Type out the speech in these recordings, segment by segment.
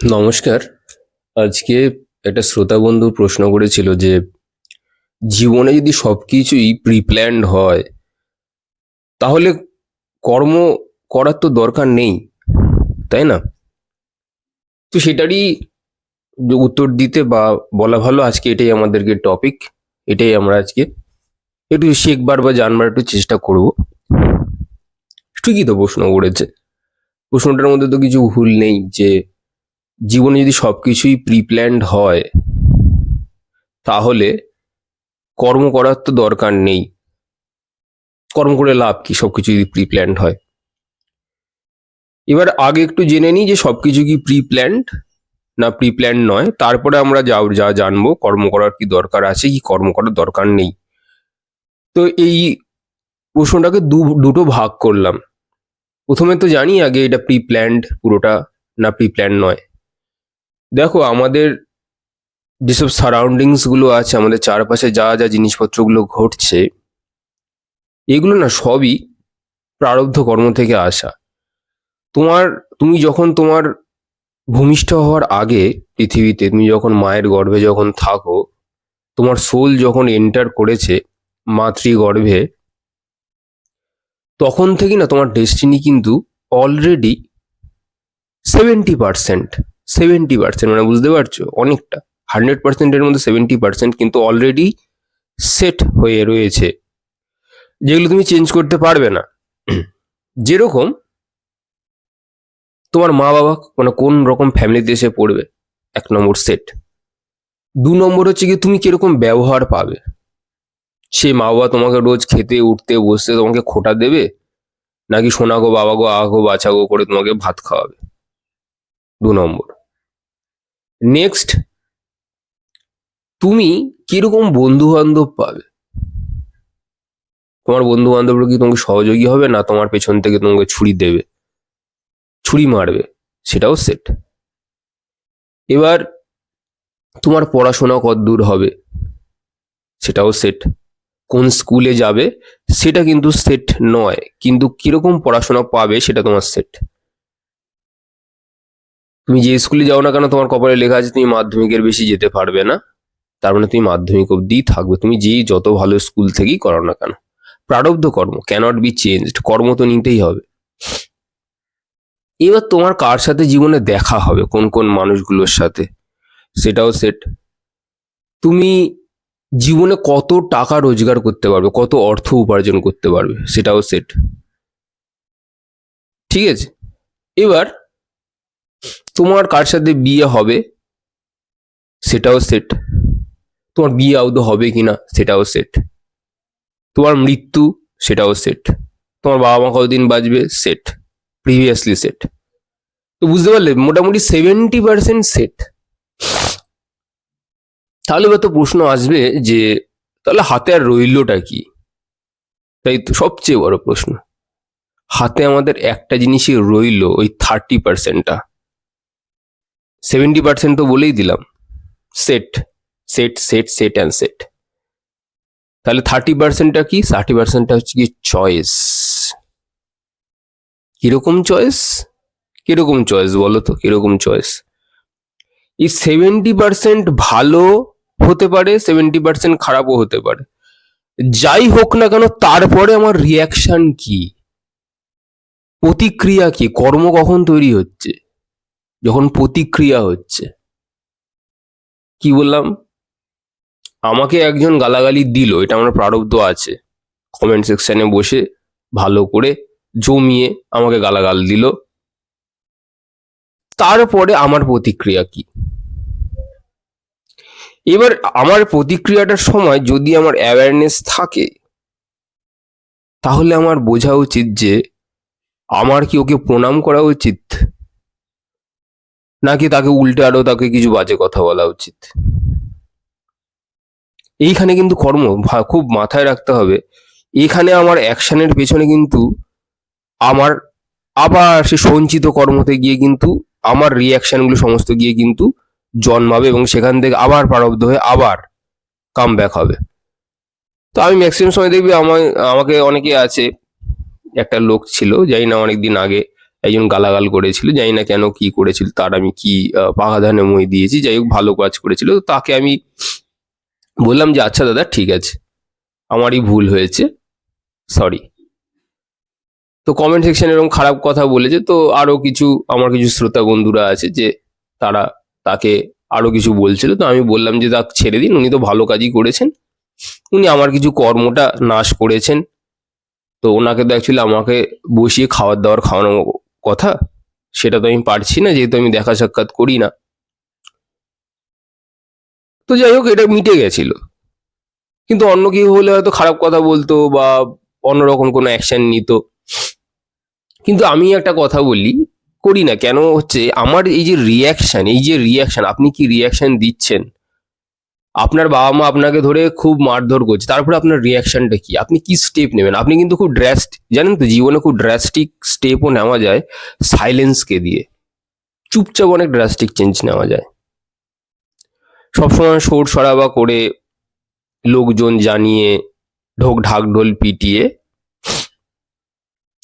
নমস্কার। আজকে একটা শ্রোতা বন্ধু প্রশ্ন করেছিল যে, জীবনে যদি সবকিছুই প্রিপ্ল্যান্ড হয়, তাহলে কর্ম করার তো দরকার নেই, তাই না? তো সেটারই উত্তর দিতে বা বলা ভালো, আজকে এটাই আমাদেরকে টপিক এটাই আমরা আজকে একটু শিখবার বা জানবার একটু চেষ্টা করব। ঠিকই তো প্রশ্ন করেছে। প্রশ্নটার মধ্যে তো কিছু ভুল নেই যে জীবনে যদি সবকিছুই প্রিপ্ল্যান্ড হয়, তাহলে কর্ম করার তো দরকার নেই। কর্ম করে লাভ কি সবকিছু যদি প্রিপ্ল্যান্ড হয়? এবার আগে একটু জেনে নিই যে সবকিছু কি প্রিপ্ল্যান্ড না প্রিপ্ল্যান্ড নয়। তারপরে আমরা যা যা জানব, কর্ম করার কি দরকার আছে, কি কর্ম করার দরকার নেই। তো এই প্রশ্নটাকে দু, দুটো ভাগ করলাম। প্রথমে তো জানি আগে এটা প্রিপ্ল্যান্ড পুরোটা না প্রিপ্ল্যান্ড নয়। দেখো, আমাদের যেসব সারাউন্ডিংসগুলো আছে, আমাদের চারপাশে যা যা জিনিসপত্রগুলো ঘটছে, এগুলো না সবই প্রারব্ধ কর্ম থেকে আসা। তোমার, তুমি যখন তোমার ভূমিষ্ঠ হওয়ার আগে পৃথিবীতে, তুমি যখন মায়ের গর্ভে যখন থাকো, তোমার সোল যখন এন্টার করেছে মাতৃগর্ভে, তখন থেকে না তোমার ডেস্টিনি কিন্তু already seventy percent seventy percent মানে বুঝতে পারছ? অনেকটা। হান্ড্রেড পার্সেন্টের মধ্যে সেভেন্টি পার্সেন্ট কিন্তু অলরেডি সেট হয়ে রয়েছে। যেগুলো তুমি চেঞ্জ করতে পারবে না। যেরকম তোমার মা বাবা মানে কোন রকম ফ্যামিলিতে এসে পড়বে? এক নম্বর সেট দু নম্বর হচ্ছে কি তুমি কীরকম ব্যবহার পাবে? সে মা বাবা তোমাকে রোজ খেতে, উঠতে, বসতে তোমাকে খোটা দেবে? নাকি সোনা গো, বাবা গো আগো বাছা গো করে তোমাকে ভাত খাওয়াবে? দু নম্বর। নেক্সট তুমি কীরকম বন্ধু বান্ধব পাবে? তোমার বন্ধু বান্ধবরা কি তোমাকে সহযোগী হবে না তোমার পেছন থেকে তোমাকে ছুরি দেবে? ছুরি মারবে, সেটাও সেট এবার তোমার পড়াশোনা কত দূর হবে? সেটাও সেট কোন স্কুলে যাবে, সেটা কিন্তু সেট নয়, কিন্তু কীরকম পড়াশোনা পাবে সেটা তোমার সেট তুমি যে স্কুলে যাও না কেন, তোমার কপালে লেখা আছে, তুমি মাধ্যমিকের বেশি যেতে পারবে না। তার মানে তুমি মাধ্যমিক অবধি থাকবে। তুমি যেই যত ভালো স্কুল থেকেই করো না কেন, প্রারব্ধ কর্ম ক্যানট বি চেঞ্জড কর্ম তো নিতেই হবে। এবার তোমার কার সাথে জীবনে দেখা হবে? কোন কোন মানুষগুলোর সাথে? সেটাও সেট তুমি জীবনে কত টাকা রোজগার করতে পারবে, কত অর্থ উপার্জন করতে পারবে, সেটাও সেট ঠিক আছে? এবার তোমার কার সাথে বিয়ে হবে? সেটাও সেট তোমার বিয়ে আদৌ হবে কিনা? সেটাও সেট তোমার মৃত্যু? সেটাও সেট তোমার বাবা মা কতদিন বাঁচবে? সেট প্রিভিয়াসলি সেট তো বুঝতে পারলে, মোটামুটি সেভেন্টি পার্সেন্ট সেট তাহলে এবার তো প্রশ্ন আসবে যে, তাহলে হাতে আর রইলটা কি? তাই তো সবচেয়ে বড় প্রশ্ন। হাতে আমাদের একটা জিনিসই রইল ওই থার্টি পার্সেন্টটা সেভেন্টি পার্সেন্ট তো বলেই দিলাম। Set set set set and set তাহলে থার্টি পার্সেন্টটা কি? থার্টি পার্সেন্টটা হচ্ছে কি চয়েস কীরকম চয়েস কীরকম চয়েস বলো তো? কীরকম চয়েস এই সেভেন্টি পার্সেন্ট ভালো হতে পারে সেভেন্টি পার্সেন্ট খারাপও হতে পারে। যাই হোক না কেন, তারপরে আমার রিয়াকশন কি? প্রতিক্রিয়া কি? কর্ম কখন তৈরি হচ্ছে? যখন প্রতিক্রিয়া হচ্ছে, কি বললাম? আমাকে একজন গালাগালি দিল, এটা আমার প্রারব্ধ আছে। কমেন্ট সেকশনে বসে ভালো করে জমিয়ে আমাকে গালাগাল দিল। তারপরে আমার প্রতিক্রিয়া কি? এবার আমার প্রতিক্রিয়াটার সময় যদি আমার অ্যাওয়ারনেস থাকে, তাহলে আমার বোঝা উচিত যে, আমার কি ওকে প্রণাম করা উচিত? নাকি তাকে উল্টে আরও তাকে কিছু বাজে কথা বলা উচিত? এইখানে কিন্তু কর্ম খুব মাথায় রাখতে হবে। এখানে আমার অ্যাকশনের পেছনে কিন্তু আমার আবার সে সঞ্চিত কর্মতে গিয়ে কিন্তু আমার রিয়াকশনগুলো সমস্ত গিয়ে কিন্তু জন্মাবে এবং সেখান থেকে আবার প্রারব্ধ হয়ে আবার কাম ব্যাক হবে। তো আমি ম্যাক্সিমাম সময় দেখবি আমার আমাকে অনেকে আছে, একটা লোক ছিল, জানি না অনেকদিন আগে একজন গালাগাল করেছিল, জানি না কেন কি করেছিল, তার আমি কি পাকা ধানে মই দিয়েছি, যাই হোক ভালো কাজ করেছিল তাকে আমি বললাম যে আচ্ছা দাদা, ঠিক আছে, আমারই ভুল হয়েছে সরি তো কমেন্ট সেকশন এরকম খারাপ কথা বলেছে, তো আরও কিছু, আমার কিছু শ্রোতা বন্ধুরা আছে যে, তারা তাকে আরও কিছু বলছিল, তো আমি বললাম যে তাকে ছেড়ে দিন, উনি তো ভালো কাজই করেছেন, উনি আমার কিছু কর্মটা নাশ করেছেন, তো ওনাকে তো অ্যাকচুয়ালি আমাকে বসিয়ে খাবার দাবার খাওয়ানো কথা? সেটা তো আমি পারছি না, যেহেতু আমি দেখা সাক্ষাৎ করি না। তো যাই হোক, এটা মিটে গেছিল। কিন্তু অন্য কেউ হলে হয়তো খারাপ কথা বলতো বা অন্যরকম কোনো অ্যাকশন নিত। কিন্তু আমি একটা কথা বলি, করি না। কেন হচ্ছে, আমার এই যে রিয়াকশন এই যে রিয়াকশন আপনি কি রিয়াকশন দিচ্ছেন? আপনার বাবা মা আপনাকে ধরে খুব মারধর করছে। তারপরে আপনার রিয়াকশনটা কি? আপনি কি স্টেপ নেবেন? আপনি কিন্তু খুব ড্রাস্ট জানেন তো জীবনে খুব ড্রাস্টিক স্টেপও নেওয়া যায় সাইলেন্সকে দিয়ে। চুপচাপ অনেক ড্রাস্টিক চেঞ্জ নেওয়া যায়। সবসময় সোর সরাবা করে লোকজন জানিয়ে, ঢোক ঢাক ঢোল পিটিয়ে।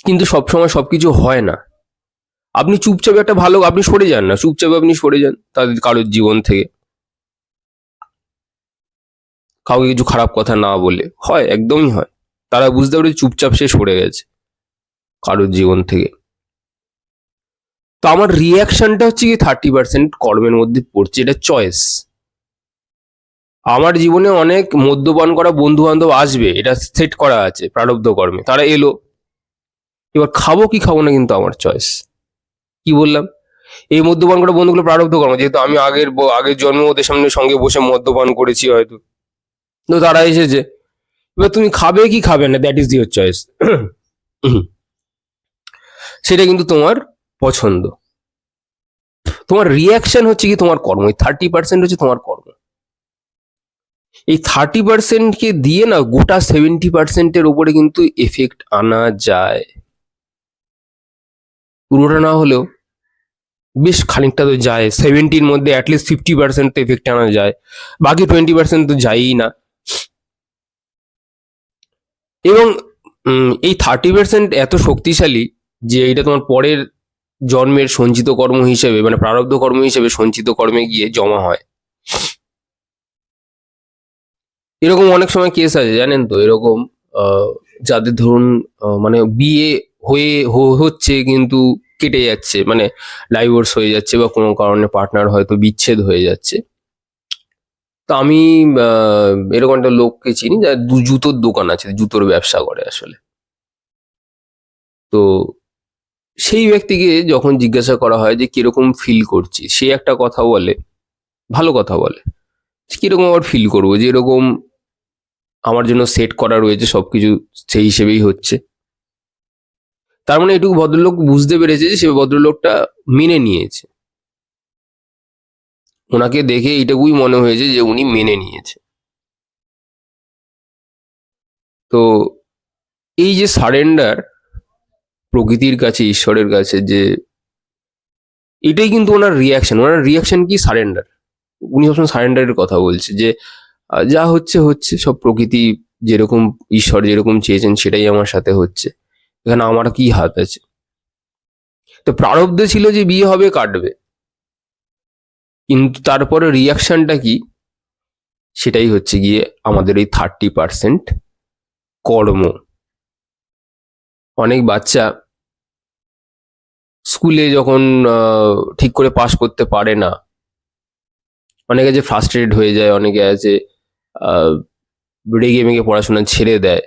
কিন্তু সবসময় সব কিছু হয় না। আপনি চুপচাপ একটা ভালো, আপনি সরে যান না। চুপচাপ আপনি সরে যান তাদের, কারোর জীবন থেকে। কাউকে কিছু খারাপ কথা না বলে। হয়, একদমই হয়। তারা বুঝতে পারে চুপচাপ সে সরে গেছে কারোর জীবন থেকে। তো আমার রিয়াকশনটা হচ্ছে কি থার্টি পার্সেন্ট কর্মের মধ্যে পড়ছে, এটা চয়েস আমার জীবনে অনেক মদ্যপান করা বন্ধু বান্ধব আসবে, এটা সেট করা আছে প্রারব্ধ কর্মে, তারা এলো। এবার খাব কি খাব না কিন্তু আমার চয়েস কি বললাম? এই মদ্যপান করা বন্ধুগুলো প্রারব্ধ কর্ম, যেহেতু আমি আগের আগের জন্ম ওদের সামনে সঙ্গে বসে মদ্যপান করেছি হয়তো। তো তারা এসেছে। এবার তুমি খাবে কি খাবে না দ্যাট ইজ ইউর চয়েস সেটা কিন্তু তোমার পছন্দ। তোমার রিয়াকশন হচ্ছে কি, তোমার কর্ম। এই থার্টি পার্সেন্ট হচ্ছে তোমার কর্ম। এই থার্টি পার্সেন্টকে দিয়ে না, গোটা সেভেন্টি পার্সেন্টের উপরে কিন্তু এফেক্ট আনা যায়। পুরোটা না হলেও বেশ খানিকটা তো যায়। সেভেন্টির মধ্যে অ্যাটলিস্ট ফিফটি পার্সেন্ট তো এফেক্ট আনা যায়। বাকি টোয়েন্টি পার্সেন্ট তো যায়ই না। এবং এই থার্টি পার্সেন্ট এত শক্তিশালী যে এটা তোমার পরের জন্মের সঞ্চিত কর্ম হিসেবে মানে প্রারব্ধ কর্ম হিসেবে সঞ্চিত কর্মে গিয়ে জমা হয়। এরকম অনেক সময় কেস আছে, জানেন তো? এরকম যাদের ধরুন মানে বিয়ে হয়ে হচ্ছে কিন্তু কেটে যাচ্ছে মানে ডাইভোর্স হয়ে যাচ্ছে বা কোনো কারণে পার্টনার হয়তো বিচ্ছেদ হয়ে যাচ্ছে। তো আমি এরকম একটা লোককে চিনি যার দু- জুতোর দোকান আছে, জুতোর ব্যবসা করে আসলে। তো সেই ব্যক্তিকে যখন জিজ্ঞাসা করা হয় যে, কীরকম ফিল করছি সে একটা কথা বলে, ভালো কথা বলে। কীরকম আবার ফিল করব? যে, এরকম আমার জন্য সেট করা রয়েছে, সবকিছু সেই হিসেবেই হচ্ছে। তার মানে এটুকু ভদ্রলোক বুঝতে পেরেছে যে, সে ভদ্রলোকটা মেনে নিয়েছে। ওনাকে দেখে এইটুকুই মনে হয়েছে যে উনি মেনে নিয়েছে। তো এই যে সারেন্ডার প্রকৃতির কাছে, ঈশ্বরের কাছে, যে এটাই কিন্তু ওনার রিয়াকশন ওনার রিয়াকশন কি? সারেন্ডার। উনি সবসময় সারেন্ডারের কথা বলছে যে যা হচ্ছে হচ্ছে, সব প্রকৃতি যেরকম ঈশ্বর যেরকম চেয়েছেন, সেটাই আমার সাথে হচ্ছে। এখানে আমার কি হাত আছে? তো প্রারব্ধ ছিল যে বিয়ে হবে, কাটবে। কিন্তু তারপরে রিয়াকশনটা কি? সেটাই হচ্ছে গিয়ে আমাদের এই থার্টি পার্সেন্ট কর্ম। অনেক বাচ্চা স্কুলে যখন ঠিক করে পাশ করতে পারে না, অনেকে যে ফ্রাস্ট্রেটেড হয়ে যায়, অনেকে আছে রেগে মেগে পড়াশোনা ছেড়ে দেয়।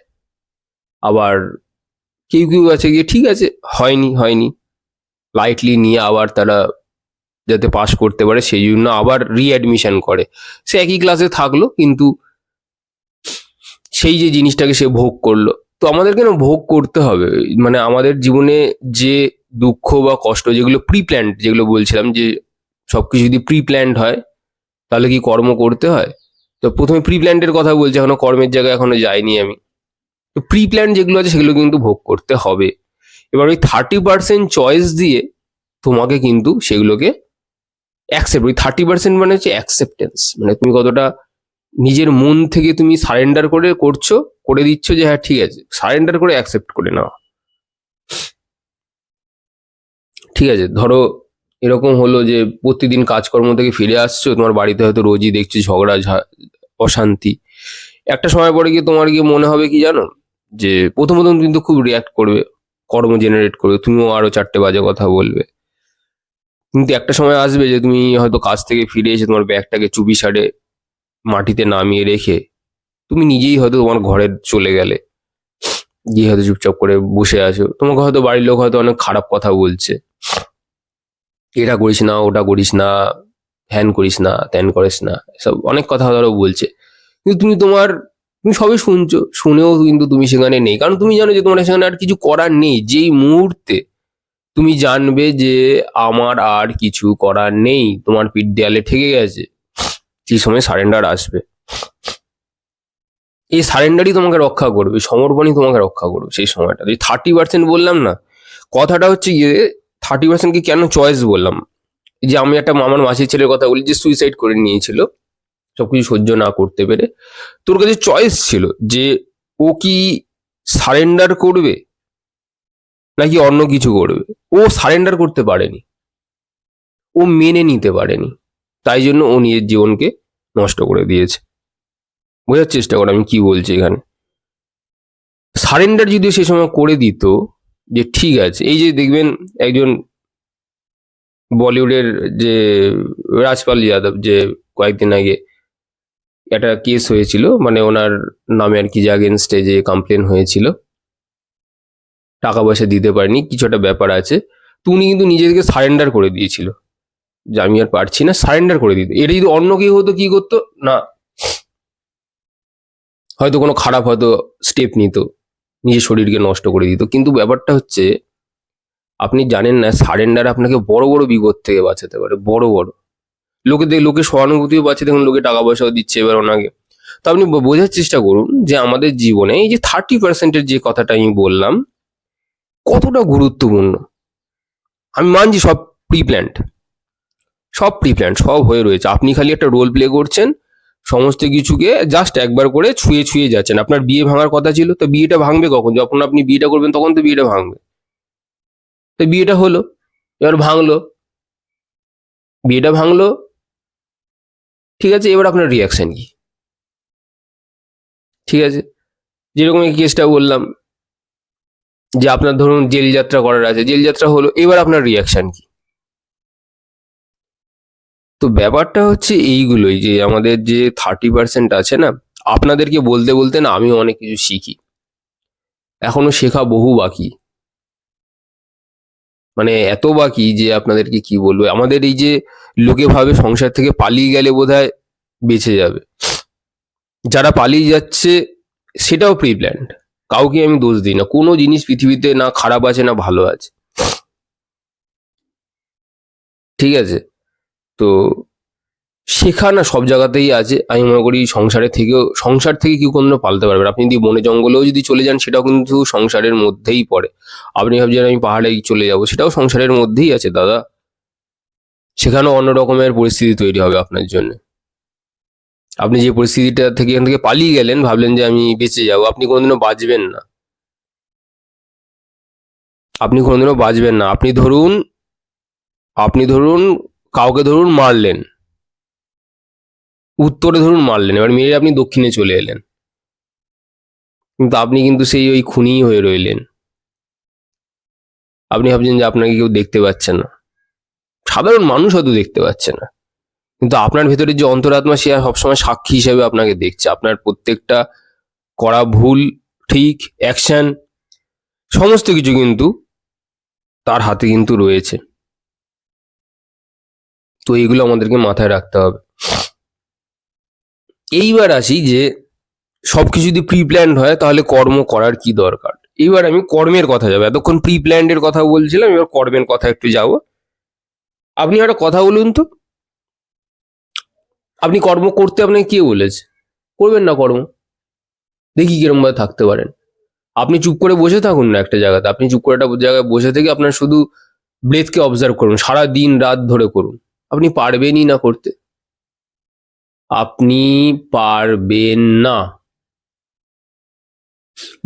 আবার কেউ কেউ আছে গিয়ে ঠিক আছে, হয়নি হয়নি। লাইটলি নিয়ে আবার তারা যাতে পাস করতে পারে, সেই জন্য আবার রিঅ্যাডমিশন করে। সে একই ক্লাসে থাকল, কিন্তু সেই যে জিনিসটাকে সে ভোগ করল। তো আমাদেরকে না ভোগ করতে হবে? মানে আমাদের জীবনে যে দুঃখ বা কষ্ট, যেগুলো প্রি প্ল্যান্ড যেগুলো বলছিলাম যে সব কিছু যদি প্রি প্ল্যান্ড হয়, তাহলে কি কর্ম করতে হয়? তো প্রথমে প্রি প্ল্যান্ডের কথা বলছি, এখনও কর্মের জায়গায় এখনও যাইনি আমি। তো প্রি প্ল্যান যেগুলো আছে, সেগুলো কিন্তু ভোগ করতে হবে। এবার ওই থার্টি পার্সেন্ট চয়েস দিয়ে তোমাকে কিন্তু সেগুলোকে অ্যাকসেপ্ট ওই থার্টি পার্সেন্ট মানে হচ্ছে অ্যাকসেপ্টেন্স মানে তুমি কতটা নিজের মন থেকে তুমি সারেন্ডার করে করছ, করে দিচ্ছ যে হ্যাঁ ঠিক আছে সারেন্ডার করে অ্যাকসেপ্ট করে নাও। ঠিক আছে, ধরো এরকম হলো যে প্রতিদিন কাজকর্ম থেকে ফিরে আসছো, তোমার বাড়িতে হয়তো রোজই দেখছ ঝগড়া অশান্তি। একটা সময় পরে গিয়ে তোমার গিয়ে মনে হবে কি জানো? যে প্রথম প্রথম কিন্তু খুব রিয়াক্ট করবে, কর্ম জেনারেট করবে, তুমিও আরও চারটে বাজে কথা বলবে। কিন্তু একটা সময় আসবে যে তুমি হয়তো কাজ থেকে ফিরে এসে তোমার ব্যাগটাকে চুপি সারে মাটিতে নামিয়ে রেখে তুমি নিজেই হয়তো তোমার ঘরে চলে গেলে। গিয়ে হয়তো চুপচাপ করে বসে আছো। তোমাকে হয়তো বাড়ির লোক হয়তো অনেক খারাপ কথা বলছে। এটা করিস না, ওটা করিস না হ্যান করিস না ত্যান করিস না সব অনেক কথা ধরো বলছে। কিন্তু তুমি তোমার, তুমি সবই শুনছো, শুনেও কিন্তু তুমি সেখানে নেই। কারণ তুমি জানো যে তোমার সেখানে আর কিছু করার নেই। যেই মুহূর্তে তুমি জানবে যে আমার আর কিছু করার নেই। তোমার পিঠ দেয়ালে ঠেকে গেছে। সেই সময় সারেন্ডার আসবে। এই সারেন্ডারই তোমাকে রক্ষা করবে, সমর্পণই তোমাকে রক্ষা করবে সেই সময়টা। এই থার্টি পার্সেন্ট বললাম না, কথাটা হচ্ছে গিয়ে থার্টি পার্সেন্টকে কেন চয়েস বললাম? যে আমি একটা মামার মাসির ছেলের কথা বলি, যে সুইসাইড করে নিয়েছিল, সবকিছু সহ্য না করতে পেরে। তোর কাছে চয়েস ছিল যে ও কি সারেন্ডার করবে, নাকি অন্য কিছু করবে? ও সারেন্ডার করতে পারেনি। ও মেনে নিতে পারেনি। তাই জন্য ও নিজের জীবনকে নষ্ট করে দিয়েছে। বোঝার চেষ্টা করো আমি কি বলছি এখানে। সারেন্ডার যদি সে সময় করে দিত যে ঠিক আছে, এই যে দেখবেন একজন বলিউডের যে রাজপাল যাদব যে কয়েকদিন আগে একটা কেস হয়েছিল মানে ওনার নামে আর কি যে আগেনস্টে যে কমপ্লেন হয়েছিল টাকা পয়সা দিতে পারেনি, কিছু একটা ব্যাপার আছে। তো উনি কিন্তু নিজেকে সারেন্ডার করে দিয়েছিল। যে আমি আর পারছি না সারেন্ডার করে দিত। এটা যদি অন্য কেউ হতো, কি করতো? না। হয়তো কোনো খারাপ হয়তো স্টেপ নিত, নিজের শরীরকে নষ্ট করে দিত। কিন্তু ব্যাপারটা হচ্ছে, আপনি জানেন না সারেন্ডার আপনাকে বড় বড় বিপদ থেকে বাঁচাতে পারে, বড় বড়। লোকে দেখ লোকে সহানুভূতিও পাচ্ছে দেখুন লোকে টাকা পয়সাও দিচ্ছে এবার ওনাকে। তো আপনি বোঝার চেষ্টা করুন যে আমাদের জীবনে এই যে থার্টি পার্সেন্টের যে কথাটা আমি বললাম কতটা গুরুত্বপূর্ণ? আমি মানছি সব প্রি প্ল্যান্ড সব প্রি প্ল্যান্ড সব হয়ে রয়েছে। আপনি খালি একটা রোল প্লে করছেন, সমস্ত কিছুকে জাস্ট একবার করে ছুঁয়ে ছুঁয়ে যাচ্ছেন। আপনার বিয়ে ভাঙার কথা ছিল, তো বিয়েটা ভাঙবে কখন? যখন আপনি বিয়েটা করবেন, তখন তো বিয়েটা ভাঙবে। তো বিয়েটা হলো, এবার ভাঙলো। বিয়েটা ভাঙলো, ঠিক আছে, এবার আপনার রিয়াকশন কি? ঠিক আছে? যেরকম এই কেসটা বললাম যে আপনার ধরুন জেল যাত্রা করার আছে, জেল যাত্রা হলো, এবার আপনার রিয়াকশন কি? তো ব্যাপারটা হচ্ছে এইগুলোই যে আমাদের যে থার্টি পার্সেন্ট আছে না, আপনাদেরকে বলতে বলতে না আমি অনেক কিছু শিখি। এখনও শেখা বহু বাকি। মানে এত বাকি যে আপনাদেরকে কি বলব, আমাদের এই যে লোকে ভাবে সংসার থেকে পালিয়ে গেলে বোধহয় বেঁচে যাবে। যারা পালিয়ে যাচ্ছে, সেটাও প্রি প্ল্যান্ড কাউকে আমি দোষ দিই না। কোনো জিনিস পৃথিবীতে না খারাপ আছে, না ভালো আছে। ঠিক আছে? তো শেখা না সব জায়গাতেই আছে। আমি মনে করি সংসারের থেকেও, সংসার থেকে কেউ কোনো পালতে পারবে আপনি যদি বনে জঙ্গলেও যদি চলে যান, সেটাও কিন্তু সংসারের মধ্যেই পড়ে। আপনি ভাবছেন আমি পাহাড়ে চলে যাব, সেটাও সংসারের মধ্যেই আছে, দাদা। সেখানেও অন্য রকমের পরিস্থিতি তৈরি হবে আপনার জন্য। আপনি যে পরিস্থিতিটা থেকে এখান থেকে পালিয়ে গেলেন, ভাবলেন যে আমি বেঁচে যাব, আপনি কোনোদিনও বাঁচবেন না। আপনি কোনোদিনও বাঁচবেন না। আপনি ধরুন আপনি ধরুন কাউকে ধরুন মারলেন। উত্তরে ধরুন মারলেন, এবার মেরে আপনি দক্ষিণে চলে এলেন। কিন্তু আপনি কিন্তু সেই ওই খুনিই হয়ে রইলেন। আপনি ভাবছেন যে আপনাকে কেউ দেখতে পাচ্ছে না। সাধারণ মানুষ হয়তো দেখতে পাচ্ছে না। কিন্তু আপনার ভেতরে যে অন্তরাত্মা, সে সবসময় সাক্ষী হিসেবে আপনাকে দেখছে। আপনার প্রত্যেকটা করা ভুল, ঠিক অ্যাকশন সমস্ত কিছু কিন্তু তার হাতে কিন্তু রয়েছে। তো এগুলো আমাদেরকে মাথায় রাখতে হবে। এইবার আসি যে, সবকিছু যদি প্রি প্ল্যান্ড হয়, তাহলে কর্ম করার কি দরকার? এইবার আমি কর্মের কথা যাব। এতক্ষণ প্রি প্ল্যান্ডের কথা বলছিলাম, এবার কর্মের কথা একটু যাব। আপনি একটা কথা বলুন তো। আপনি কর্ম করতে আপনাকে কে বলেছে? করবেন না কর্ম। দেখি কিরম ভাবে থাকতে পারেন। আপনি চুপ করে বসে থাকুন না একটা জায়গাতে। আপনি চুপ করে একটা জায়গায় বসে থেকে আপনার শুধু ব্রেথকে অবজার্ভ করুন। সারা দিন, রাত ধরে করুন। আপনি পারবেনই না করতে। আপনি পারবেন না।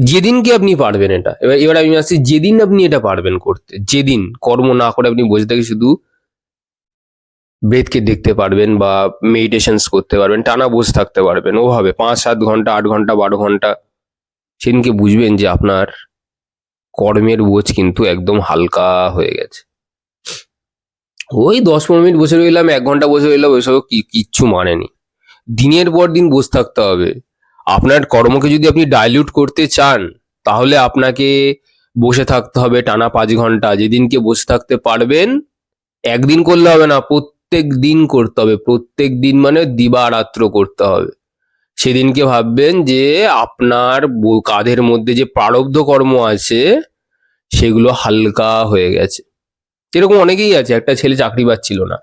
যেদিনকে আপনি পারবেন এটা। এবার এবার আমি আসছি, যেদিন আপনি এটা পারবেন করতে। যেদিন কর্ম না করে আপনি বসে থেকে শুধু ব্রেথকে দেখতে পারবেন বা মেডিটেশনস করতে পারবেন, টানা বসে থাকতে পারবেন, ওভাবে পাঁচ সাত ঘণ্টা, আট ঘণ্টা, বারো ঘণ্টা। সেদিনকে বুঝবেন যে আপনার কর্মের বোঝ কিন্তু একদম হালকা হয়ে গেছে। ওই দশ পনেরো মিনিট বসে রইলাম, এক ঘণ্টা বসে রইলাম, ওইসব কিচ্ছু মানেনি দিনের পর দিন বসে থাকতে হবে। আপনার কর্মকে যদি আপনি ডাইলিউট করতে চান, তাহলে আপনাকে বসে থাকতে হবে টানা পাঁচ ঘণ্টা। যেদিনকে বসে থাকতে পারবেন, একদিন করলে হবে না দিন করতে হবে। প্রত্যেক দিন মানে দিবারাত্র করতে হবে। সেদিনকে ভাববেন যে আপনার কাঁধের মধ্যে যে প্রারব্ধ কর্ম আছে, সেগুলো হালকা হয়ে গেছে। এরকম অনেকেই আছে, একটা ছেলে চাকরি পাচ্ছিল না।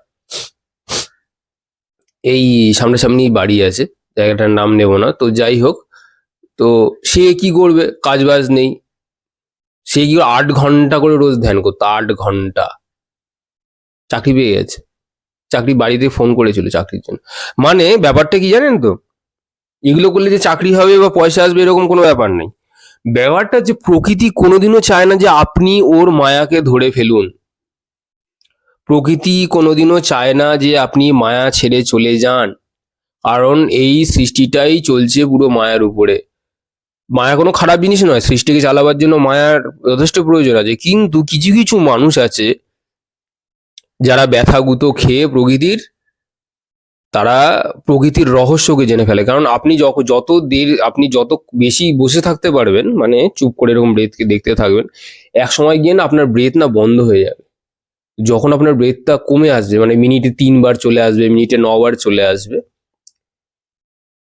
এই সামনাসামনি বাড়ি আছে, জায়গাটার নাম নেব না, তো যাই হোক, তো সে কি করবে? কাজ বাজ নেই। সে কি আট ঘণ্টা করে রোজ ধ্যান করতো? আট ঘণ্টা। চাকরি পেয়ে গেছে। চাকরি বাড়িতে ফোন করেছিল চাকরির জন্য। মানে ব্যাপারটা কি জানেন তো? এগুলো করলে যে চাকরি হবে বা পয়সা আসবে এরকম কোনো ব্যাপার নেই। ব্যাপারটা যে প্রকৃতি কোনোদিনও চায় না যে আপনি ওর মায়াকে ধরে ফেলুন। প্রকৃতি কোনোদিনও চায় না যে আপনি মায়া ছেড়ে চলে যান। কারণ এই সৃষ্টিটাই চলছে পুরো মায়ার উপরে। মায়া কোনো খারাপ জিনিস নয়, সৃষ্টিকে চালাবার জন্য মায়ার যথেষ্ট প্রয়োজন আছে। কিন্তু কিছু কিছু মানুষ আছে যারা ব্যথা গুতো খেয়ে প্রকৃতির, তারা প্রকৃতির রহস্যকে জেনে ফেলে। কারণ আপনি যত দের, আপনি যত বেশি বসে থাকতে পারবেন মানে চুপ করে এরকম ব্রেথকে দেখতে থাকবেন, এক সময় গিয়ে না আপনার ব্রেথ না বন্ধ হয়ে যাবে। যখন আপনার ব্রেথটা কমে আসবে মানে মিনিটে তিনবার চলে আসবে, মিনিটে নবার চলে আসবে,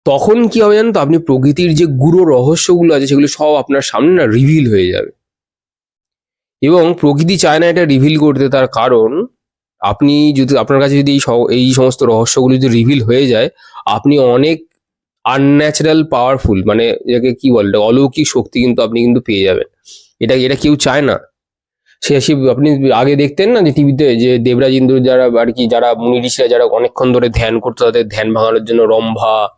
তখন কি হবে জানেন তো? আপনি প্রকৃতির যে গুরু রহস্যগুলো আছে, সেগুলো সব আপনার সামনে না রিভিল হয়ে যাবে। এবং প্রকৃতি চায় না এটা রিভিল করতে, তার কারণ আপনি যদি, আপনার কাছে যদি এই সমস্ত রহস্যগুলো যদি রিভিল হয়ে যায়, আপনি অনেক আনন্যাচারাল পাওয়ারফুল মানে এটাকে কি বলে অলৌকিক শক্তি কিন্তু আপনি কিন্তু পেয়ে যাবেন। এটা এটা কেউ চায় না। সে সে, আপনি আগে দেখতেন না যে টিভিতে যে দেবরাজ ইন্দ্র যারা আর কি, যারা মুনি ঋষিরা যারা অনেকক্ষণ ধরে ধ্যান করতো, তাদের ধ্যান ভাঙানোর জন্য রম্ভা,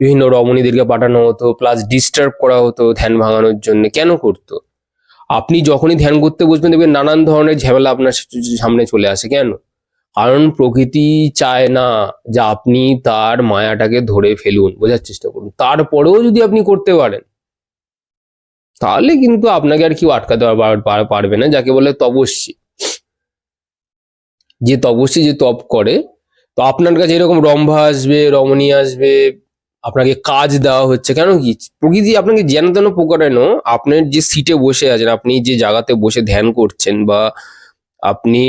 বিভিন্ন রমণীদেরকে পাঠানো হতো প্লাস ডিস্টার্ব করা হতো ধ্যান ভাঙানোর জন্য। কেন করতো? আপনি যখনই ধ্যান করতে বসবেন, দেখবেন নানান ধরনের ঝামেলা আপনার সামনে চলে আসে, কেন? কারণ প্রকৃতি চায় না যে আপনি তার মায়াটাকে ধরে ফেলুন, বোঝার চেষ্টা করুন। তারপরেও যদি আপনি করতে পারেন, তাহলে কিন্তু আপনাকে আর কেউ আটকাতে পার- পার- পারবে না, যাকে বলে তপস্বী। যে তপস্বী যে তপ করে, তো আপনার কাছে এরকম রম্ভা আসবে, রমণী আসবে আপনাকে কাজ দেওয়া হচ্ছে। কেন কি? প্রকৃতি আপনাকে যেন তেন প্রকারেন আপনার যে সিটে বসে আছেন, আপনি যে জায়গাতে বসে ধ্যান করছেন বা আপনি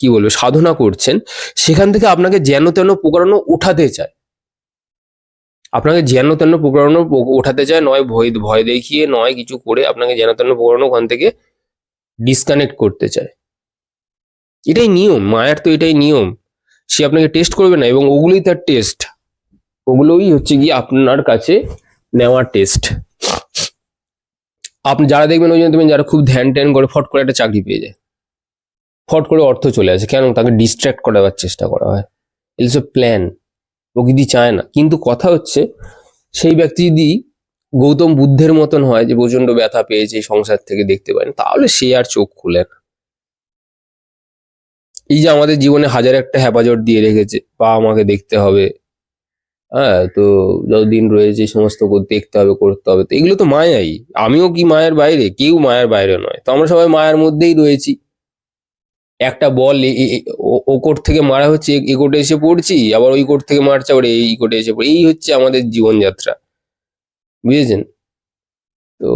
কি বলব, সাধনা করছেন, সেখান থেকে আপনাকে যেন তেন প্রকারানো উঠাতে চায়। আপনাকে যেন তেন প্রকারানো ওঠাতে চায়, নয় ভয় ভয় দেখিয়ে, নয় কিছু করে আপনাকে যেন তেন প্রকারানো ওখান থেকে ডিসকানেক্ট করতে চায়। এটাই নিয়ম, মায়ের তো এটাই নিয়ম। সে আপনাকে টেস্ট করবে না এবং ওগুলোই তার টেস্ট ওগুলোই হচ্ছে গিয়ে আপনার কাছে নেওয়ার টেস্ট আপনি যারা দেখবেন ওই জন্য দেখবেন যারা খুব ধ্যান ট্যান করে ফট করে একটা চাকরি পেয়ে যায়। ফট করে অর্থ চলে আসে, কেন? তাকে ডিস্ট্র্যাক্ট করাবার চেষ্টা করা হয়। ইটস এ প্ল্যান প্রকৃতি চায় না। কিন্তু কথা হচ্ছে, সেই ব্যক্তি যদি গৌতম বুদ্ধের মতন হয়, যে প্রচণ্ড ব্যথা পেয়েছে সংসার থেকে দেখতে পারেন তাহলে সে আর চোখ খুলে না। এই যে আমাদের জীবনে হাজার একটা হেফাজত দিয়ে রেখেছে বা আমাকে দেখতে হবে হ্যাঁ তো যতদিন রয়েছে সমস্ত দেখতে হবে, করতে হবে। তো এগুলো তো মায়াই। আমিও কি মায়ের বাইরে? কেউ মায়ের বাইরে নয়। তো আমরা সবাই মায়ের মধ্যেই রয়েছি। একটা বল কোর্ট থেকে মারা হচ্ছে, এ- কোর্টে এসে পড়ছি, আবার ওই কোর্ট থেকে মারছে, আবার এই কোর্টে এসে পড়ছি এই হচ্ছে আমাদের জীবনযাত্রা। বুঝেছেন? তো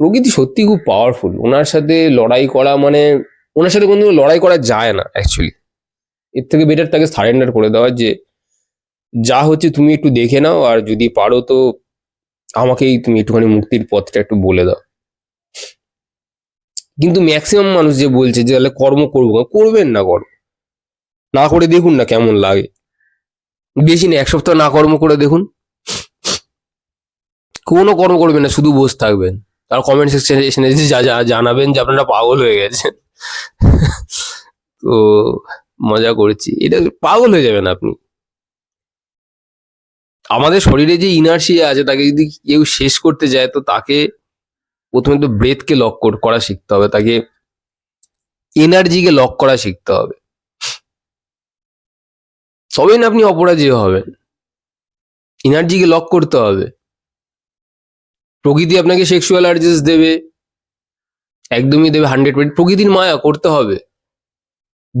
প্রকৃতি সত্যি খুব পাওয়ারফুল ওনার সাথে লড়াই করা মানে ওনার সাথে কোনো লড়াই করা যায় না অ্যাকচুয়ালি এর থেকে বেটার তাকে সারেন্ডার করে দেওয়া যে যা হচ্ছে তুমি একটু দেখে নাও, আর যদি পারো তো আমাকেই তুমি একটুখানি মুক্তির পথটা একটু বলে দাও। কিন্তু ম্যাক্সিমাম মানুষ যে বলছে যে তাহলে কর্ম করব করবেন না কর্ম। না করে দেখুন না কেমন লাগে। বেশি না, এক সপ্তাহ না কর্ম করে দেখুন। কোনো কর্ম করবেন না, শুধু বসে থাকবেন। আর কমেন্ট সেকশনে যা যা জানাবেন যে আপনারা পাগল হয়ে গেছেন। তো মজা করেছি। এটা পাগল হয়ে যাবেন আপনি। আমাদের শরীরে যে ইনার্সিয়া আছে, তাকে যদি কেউ শেষ করতে যায়, তো তাকে প্রথমে তো ব্রেথকে লক করা শিখতে হবে, তাকে এনার্জিকে লক করা শিখতে হবে। তবেই না আপনি অপরাজেয় হবেন। এনার্জিকে লক করতে হবে। প্রকৃতি আপনাকে সেক্সুয়াল আর্জেস দেবে। একদমই দেবে হান্ড্রেড পার্সেন্ট প্রকৃতির মায়া করতে হবে।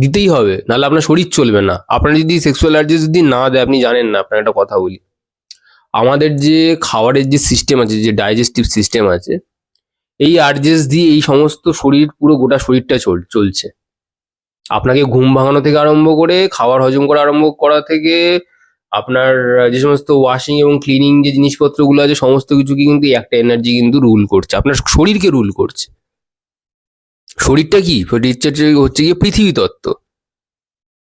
দিতেই হবে। নাহলে আপনার শরীর চলবে না। আপনার যদি সেক্সুয়াল আর্জেস যদি না দেয়, আপনি জানেন না, আপনার একটা কথা বলি। আমাদের যে খাবারের যে সিস্টেম আছে, যে ডাইজেস্টিভ সিস্টেম আছে, এই আর্জেস দিয়ে এই সমস্ত শরীর, পুরো গোটা শরীরটা চল, চলছে। আপনাকে ঘুম ভাঙানো থেকে আরম্ভ করে খাবার হজম করা আরম্ভ করা থেকে, আপনার যে সমস্ত ওয়াশিং এবং ক্লিনিং যে জিনিসপত্রগুলো আছে, সমস্ত কিছুকে কিন্তু একটা এনার্জি কিন্তু রুল করছে। আপনার শরীরকে রুল করছে। শরীরটা কি? শরীরটা হচ্ছে- গিয়ে পৃথিবী তত্ত্ব।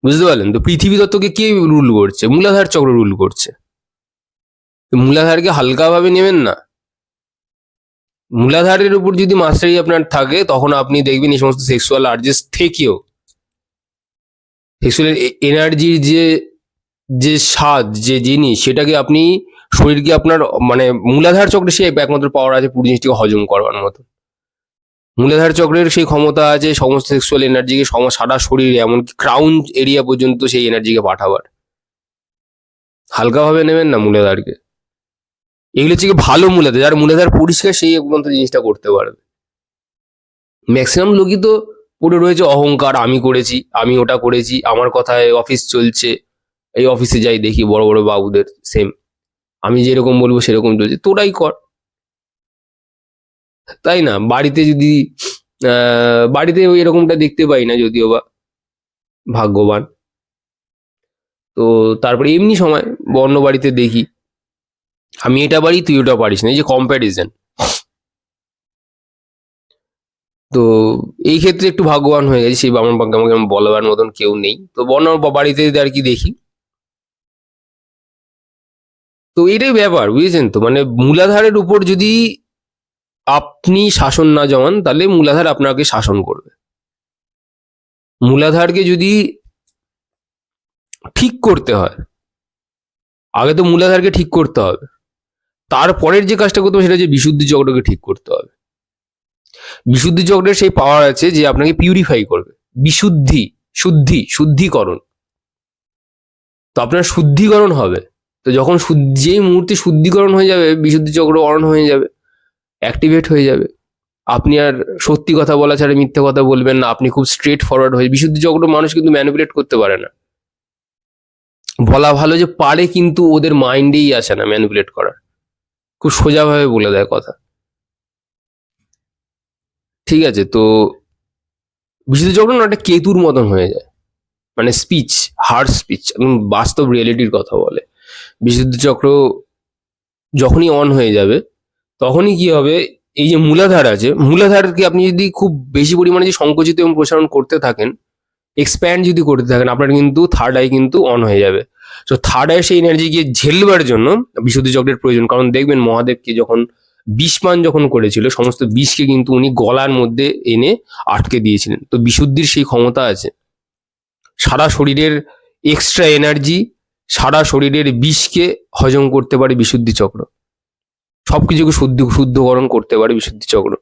বুঝতে পারলেন? তো পৃথিবী তত্ত্বকে কে রুল করছে? মূলাধার চক্র রুল করছে। মূলাধারকে হালকাভাবে নেবেন না। মূলাধারের উপর যদি মাস্টারি আপনার থাকে, তখন আপনি দেখবেন এই সমস্ত সেক্সুয়াল আর্জেস থেকেও সেক্সুয়াল এনার্জির যে যে স্বাদ, যে জিনিস, সেটাকে আপনি শরীরকে আপনার মানে মূলাধার চক্রে সে একমাত্র পাওয়ার আছে পুরো জিনিসটিকে হজম করবার মতো। মূলাধার চক্রের সেই ক্ষমতা আছে সমস্ত সেক্সুয়াল এনার্জিকে সম, সারা শরীরে, এমনকি ক্রাউন এরিয়া পর্যন্ত সেই এনার্জিকে পাঠাবার। হালকাভাবে নেবেন না মূলাধারকে। এগুলো হচ্ছে ভালো মূলাধার যার মূলাধার পরিষ্কার সেই একমাত্র জিনিসটা করতে পারবে। ম্যাক্সিমাম লোকই তো পড়ে রয়েছে অহংকার, আমি করেছি, আমি ওটা করেছি, আমার কথায় অফিস চলছে, এই অফিসে যাই দেখি বড় বড় বাবুদের সেম আমি যেরকম বলব সেরকম চলছে, তোরাই কর। তাই না? বাড়িতে যদি বাড়িতে ওই এরকমটা দেখতে পাই না যদিও বা, ভাগ্যবান। তো তারপরে এমনি সময় বা অন্য বাড়িতে দেখি। আমি এটা পারি তুই ওটা পারিস না, এই যে কম্প্যারিজন তো এই ক্ষেত্রে একটু ভাগ্যবান হয়ে গেছি, সেই আমার ভাগ্য আমাকে বলবার মতন কেউ নেই। তো অন্য বা- বাড়িতে আর কি দেখি। তো এটাই ব্যাপার, বুঝেছেন তো? মানে মূলাধারের উপর যদি আপনি শাসন না জমান, তাহলে মূলাধার আপনাকে শাসন করবে। মূলাধারকে যদি ঠিক করতে হয়, আগে তো মূলাধারকে ঠিক করতে হবে। তারপরের যে কাজটা করতে হবে সেটা হচ্ছে বিশুদ্ধি চক্রকে ঠিক করতে হবে। বিশুদ্ধি চক্রের সেই পাওয়ার আছে যে আপনাকে পিউরিফাই করবে। বিশুদ্ধি, শুদ্ধি, শুদ্ধিকরণ। তো আপনার শুদ্ধিকরণ হবে। তো যখন যেই মুহূর্তে শুদ্ধিকরণ হয়ে যাবে, বিশুদ্ধি চক্র অন হয়ে যাবে অ্যাক্টিভেট হয়ে যাবে। আপনি আর সত্যি কথা বলা ছাড়া মিথ্যে কথা বলবেন না। আপনি খুব স্ট্রেট ফরওয়ার্ড হয়ে, বিশুদ্ধি চক্র মানুষ কিন্তু ম্যানিপুলেট করতে পারে না। বলা ভালো যে পারে কিন্তু ওদের মাইন্ডেই আসে না ম্যানিপুলেট করার। খুব সোজাভাবে বলে দেয় কথা। ঠিক আছে, তো বিশুদ্ধ চক্র না একটা কেতুর মতন হয়ে যায়। মানে স্পিচ হার্ড স্পিচ এবং বাস্তব রিয়েলিটির কথা বলে। বিশুদ্ধ চক্র যখনই অন হয়ে যাবে, তখনই কি হবে? এই যে মূলাধার আছে, মূলাধারকে আপনি যদি খুব বেশি পরিমাণে যে সংকুচিত এবং প্রসারণ করতে থাকেন এক্সপ্যান্ড যদি করতে থাকেন, আপনার কিন্তু থার্ড আই কিন্তু অন হয়ে যাবে। তো থার্ড আই সেই এনার্জিকে ঝেলবার জন্য বিশুদ্ধ চক্রের প্রয়োজন। কারণ দেখবেন মহাদেবকে যখন বিষপান যখন করেছিল, সমস্ত বিষকে কিন্তু উনি গলার মধ্যে এনে আটকে দিয়েছিলেন। তো বিশুদ্ধির সেই ক্ষমতা আছে। সারা শরীরের এক্সট্রা এনার্জি সারা শরীরের বিষকে হজম করতে পারে বিশুদ্ধি চক্র। সবকিছুকে শুদ্ধ, শুদ্ধকরণ করতে পারে বিশুদ্ধি চক্র।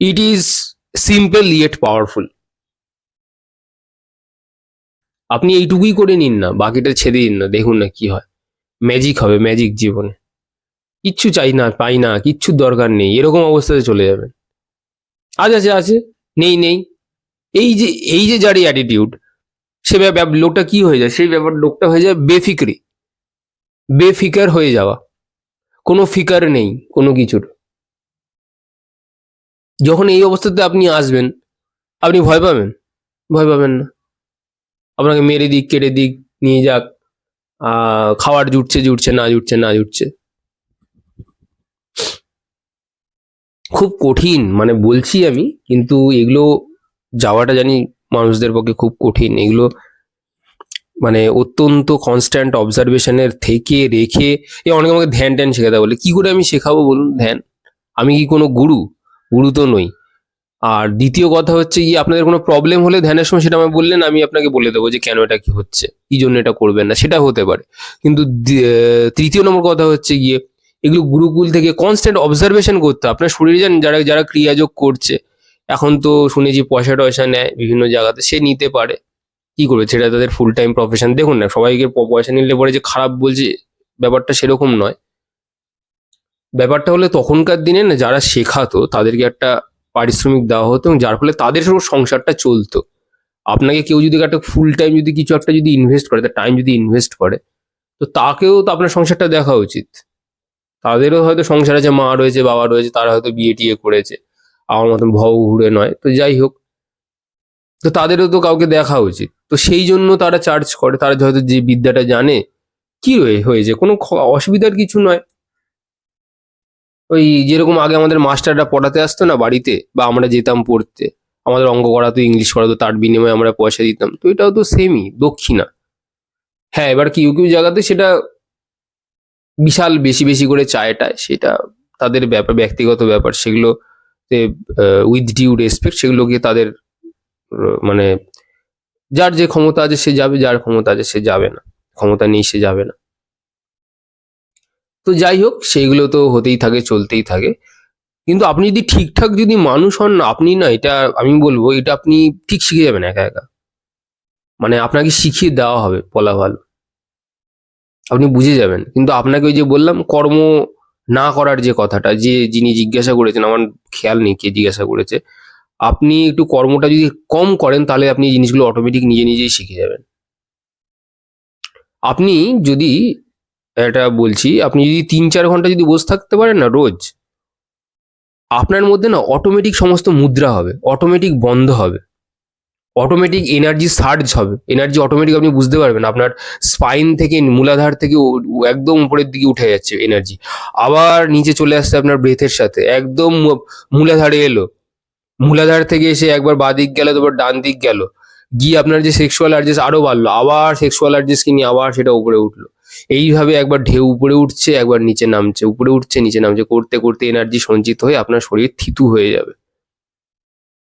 It is simple yet powerful আপনি এইটুকুই করে নিন না, বাকিটা ছেড়ে দিন না, দেখুন না কি হয়। ম্যাজিক হবে ম্যাজিক জীবনে। কিচ্ছু চাই না, পাই না কিচ্ছুর দরকার নেই, এরকম অবস্থাতে চলে যাবেন। আজ আছে আছে, নেই নেই। এই যে এই যে যার অ্যাটিটিউড সে লোকটা কি হয়ে যায়? সেই ব্যাপার, লোকটা হয়ে যায় বেফিক্রি। বেফিকার হয়ে যাওয়া। কোনো ফিকার নেই, কোনো কিছুর। যখন এই অবস্থাতে আপনি আসবেন, আপনি ভয় পাবেন? ভয় পাবেন না। আপনাকে মেরে দিক, কেটে দিক, নিয়ে যাক। খাবার জুটছে জুটছে, না জুটছে না জুটছে। খুব কঠিন মানে বলছি আমি, কিন্তু এগুলো যাওয়াটা জানি মানুষদের পক্ষে খুব কঠিন। এগুলো মানে অত্যন্ত কনস্ট্যান্ট অবজারভেশনের থেকে রেখে, এ অনেকে আমাকে ধ্যান ট্যান শেখাতে বলে, কি করে আমি শেখাবো বলুন, ধ্যান? আমি কি কোনো গুরু? গুরু তো নই। আর দ্বিতীয় কথা হচ্ছে গিয়ে আপনাদের কোনো প্রবলেম হলে ধ্যানের সময় সেটা আমায় বললেন, আমি আপনাকে বলে দেবো যে কেন এটা কি হচ্ছে কি জন্য এটা করবেন না, সেটা হতে পারে। কিন্তু তৃতীয় নম্বর কথা হচ্ছে গিয়ে, এগুলো গুরুকুল থেকে কনস্ট্যান্ট অবজারভেশন করতে। আপনার শরীরে যান যারা যারা ক্রিয়াযোগ করছে, এখন তো শুনেছি পয়সা টয়সা নেয় বিভিন্ন জায়গাতে, সে নিতে পারে। কি করবে? সেটা তাদের ফুল টাইম প্রফেশন দেখুন না, সবাইকে পয়সা নিলে পরে যে খারাপ বলছে, ব্যাপারটা সেরকম নয়। ব্যাপারটা হলে তখনকার দিনে না, যারা শেখাতো, তাদেরকে একটা পারিশ্রমিক দেওয়া হতো এবং যার ফলে তাদের সংসারটা চলতো। আপনাকে কেউ যদি একটা ফুল টাইম যদি কিছু একটা যদি ইনভেস্ট করে, তার টাইম যদি ইনভেস্ট করে, তো তাকেও তো আপনার সংসারটা দেখা উচিত। তাদেরও হয়তো সংসার আছে, মা রয়েছে, বাবা রয়েছে, তারা হয়তো বিয়ে টিয়ে করেছে, আমার মতন ভব ঘুরে নয়, তো যাই হোক। তো তাদেরও তো কাউকে দেখা উচিত। তো সেই জন্য তারা চার্জ করে, তারা হয়তো যে বিদ্যাটা জানে, কি হয়ে- হয়েছে, কোনো অসুবিধার কিছু নয়। ওই যেরকম আগে আমাদের মাস্টাররা পড়াতে আসতো না বাড়িতে, বা আমরা যেতাম পড়তে, আমাদের অঙ্ক করাতো, ইংলিশ করাতো, তার বিনিময়ে আমরা পয়সা দিতাম, তো এটাও তো সেমই দক্ষিণা। হ্যাঁ এবার কেউ কেউ জায়গাতে সেটা বিশাল বেশি বেশি করে চায়টায় সেটা তাদের ব্যাপার, ব্যক্তিগত ব্যাপার সেগুলো উইথ ডিউ রেসপেক্ট সেগুলোকে তাদের মানে যার যে ক্ষমতা আছে সে যাবে, যার ক্ষমতা আছে সে যাবে না, ক্ষমতা নেই সে যাবে না। তো যাই হোক সেইগুলো তো হতেই থাকে, চলতেই থাকে। কিন্তু আপনি যদি ঠিকঠাক যদি মানুষ হন, আপনি না এটা, আমি বলব, এটা আপনি ঠিক শিখে যাবেন একা একা। মানে আপনাকে শিখিয়ে দেওয়া হবে বলা ভালো আপনি বুঝে যাবেন। কিন্তু আপনাকে ওই যে বললাম, কর্ম না করার যে কথাটা, যে যিনি জিজ্ঞাসা করেছেন, আমার খেয়াল নেই কে জিজ্ঞাসা করেছে, আপনি একটু কর্মটা যদি কম করেন, তাহলে আপনি জিনিসগুলো অটোমেটিক নিজে নিজেই শিখে যাবেন। আপনি যদি এটা বলছি, আপনি যদি তিন চার ঘণ্টা যদি বসে থাকতে পারেন না রোজ, আপনার মধ্যে না অটোমেটিক সমস্ত মুদ্রা হবে অটোমেটিক বন্ধ হবে অটোমেটিক এনার্জি সার্জ হবে এনার্জি অটোমেটিক আপনি বুঝতে পারবেন, আপনার স্পাইন থেকে, মূলাধার থেকে একদম উপরের দিকে উঠে যাচ্ছে এনার্জি আবার নিচে চলে আসছে আপনার ব্রেথের সাথে, একদম মূলাধারে এলো, মূলাধার থেকে এসে একবার বাঁ দিক গেল, তারপর ডান দিক গেল গিয়ে আপনার যে সেক্সুয়াল আর্জেস আরও বাড়লো, আবার সেক্সুয়াল আর্জেসকে নিয়ে আবার সেটা উপরে উঠল। এইভাবে একবার ঢেউ উপরে উঠছে, একবার নিচে নামছে, উপরে উঠছে, নিচে নামছে, করতে করতে এনার্জি সঞ্চিত হয়ে আপনার শরীর থিতু হয়ে যাবে।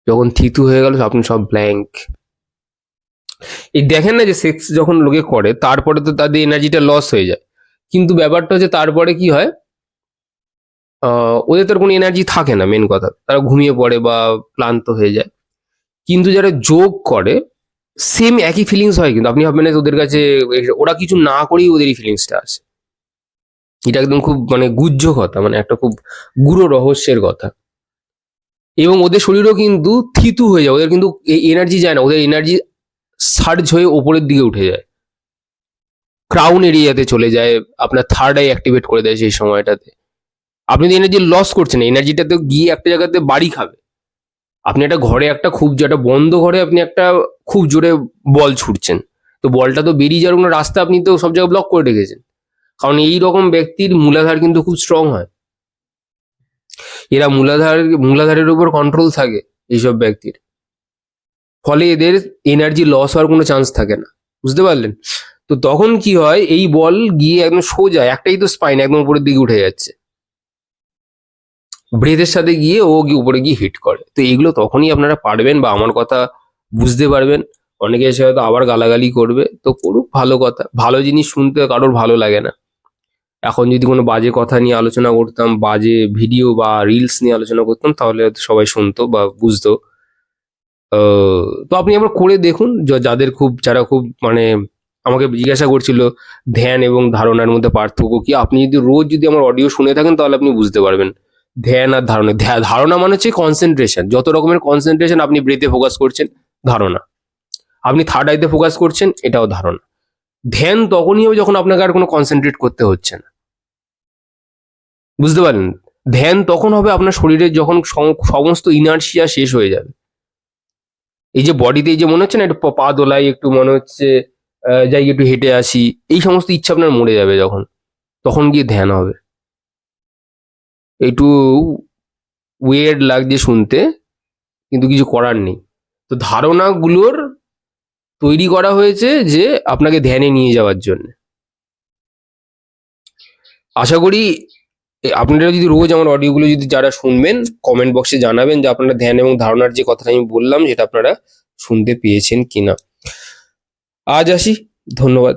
যখন থিতু হয়ে গেল আপনি সব ব্ল্যাঙ্ক এই দেখেন না যে সেক্স যখন লোকে করে, তারপরে তো তাদের এনার্জিটা লস হয়ে যায়। কিন্তু ব্যাপারটা হচ্ছে তারপরে কি হয়? ওদের তো কোনো এনার্জি থাকে না মেন কথা। তারা ঘুমিয়ে পড়ে বা ক্লান্ত হয়ে যায়। কিন্তু যারা যোগ করে সেম একই ফিলিংস হয় কিন্তু আপনি ভাববেন ওদের কাছে ওরা কিছু না করেই ওদেরই ফিলিংসটা আসে এটা একদম খুব মানে গুহ্য কথা মানে একটা খুব গুরু রহস্যের কথা। এবং ওদের শরীরও কিন্তু থিতু হয়ে যায়, ওদের কিন্তু এনার্জি যায় না, ওদের এনার্জি সার্জ হয়ে ওপরের দিকে উঠে যায়। ক্রাউন এরিয়াতে চলে যায়, আপনার থার্ড আই অ্যাক্টিভেট করে দেয় সেই সময়টাতে। আপনি তো এনার্জি লস করছেন এনার্জিটা তো গিয়ে একটা জায়গাতে বাড়ি খাবে। আপনি একটা ঘরে একটা খুব, যেটা বন্ধ ঘরে আপনি একটা খুব জোরে বল ছুটছেন। তো বলটা তো বেরিয়ে যাওয়ার কোনো রাস্তা আপনি তো সব জায়গায় ব্লক করে রেখেছেন। কারণ এই রকম ব্যক্তির মূলাধার কিন্তু খুব স্ট্রং হয়। এরা মূলাধার, মূলাধারের উপর কন্ট্রোল থাকে এইসব ব্যক্তির। ফলে এদের এনার্জি লস হওয়ার কোনো চান্স থাকে না। বুঝতে পারলেন? তো তখন কি হয়, এই বল গিয়ে একদম সোজা, একটাই তো স্পাইন একদম উপরের দিকে উঠে যাচ্ছে। ব্রেথের সাথে গিয়ে ও গিয়ে উপরে গিয়ে হিট করে। তো এইগুলো তখনই আপনারা পারবেন বা আমার কথা বুঝতে পারবেন। অনেকে এসে হয়তো আবার গালাগালি করবে। তো করুক, ভালো কথা। ভালো জিনিস শুনতে কারোর ভালো লাগে না। এখন যদি কোনো বাজে কথা নিয়ে আলোচনা করতাম, বাজে ভিডিও বা রিলস নিয়ে আলোচনা করতাম, তাহলে হয়তো সবাই শুনতো বা বুঝতো। তো আপনি আবার করে দেখুন। যাদের খুব, যারা খুব মানে আমাকে জিজ্ঞাসা করছিল ধ্যান এবং ধারণার মধ্যে পার্থক্য কি, আপনি যদি রোজ যদি আমার অডিও শুনে থাকেন, তাহলে আপনি বুঝতে পারবেন। ধ্যান আর ধারণা ধ্যা- ধারণা মানে হচ্ছে কনসেন্ট্রেশন যত রকমের কনসেন্ট্রেশন আপনি ব্রেথে ফোকাস করছেন ধারণা। আপনি থার্ড আইতে ফোকাস করছেন, এটাও ধারণা। ধ্যান তখনই হবে যখন আপনাকে আর কোনো কনসেন্ট্রেট করতে হচ্ছে না। বুঝতে পারলেন? ধ্যান তখন হবে আপনার শরীরের যখন সম- সমস্ত ইনার্সিয়া শেষ হয়ে যাবে। এই যে বডিতে এই যে মনে হচ্ছে না, একটু পা- দোলাই, একটু মনে হচ্ছে যাই একটু হেঁটে আসি, এই সমস্ত ইচ্ছা আপনার মরে যাবে যখন। তখন গিয়ে ধ্যান হবে। একটু ওয়েড লাগছে শুনতে, কিন্তু কিছু করার নেই। তো ধারণাগুলোর তৈরি করা হয়েছে যে আপনাকে ধ্যানে নিয়ে যাওয়ার জন্য। আশা করি আপনারা যদি রোজ আমার অডিওগুলো যদি যারা শুনবেন কমেন্ট বক্সে জানাবেন যে আপনারা ধ্যান এবং ধারণার যে কথাটা আমি বললাম, সেটা আপনারা শুনতে পেয়েছেন কিনা। আজ আসি, ধন্যবাদ।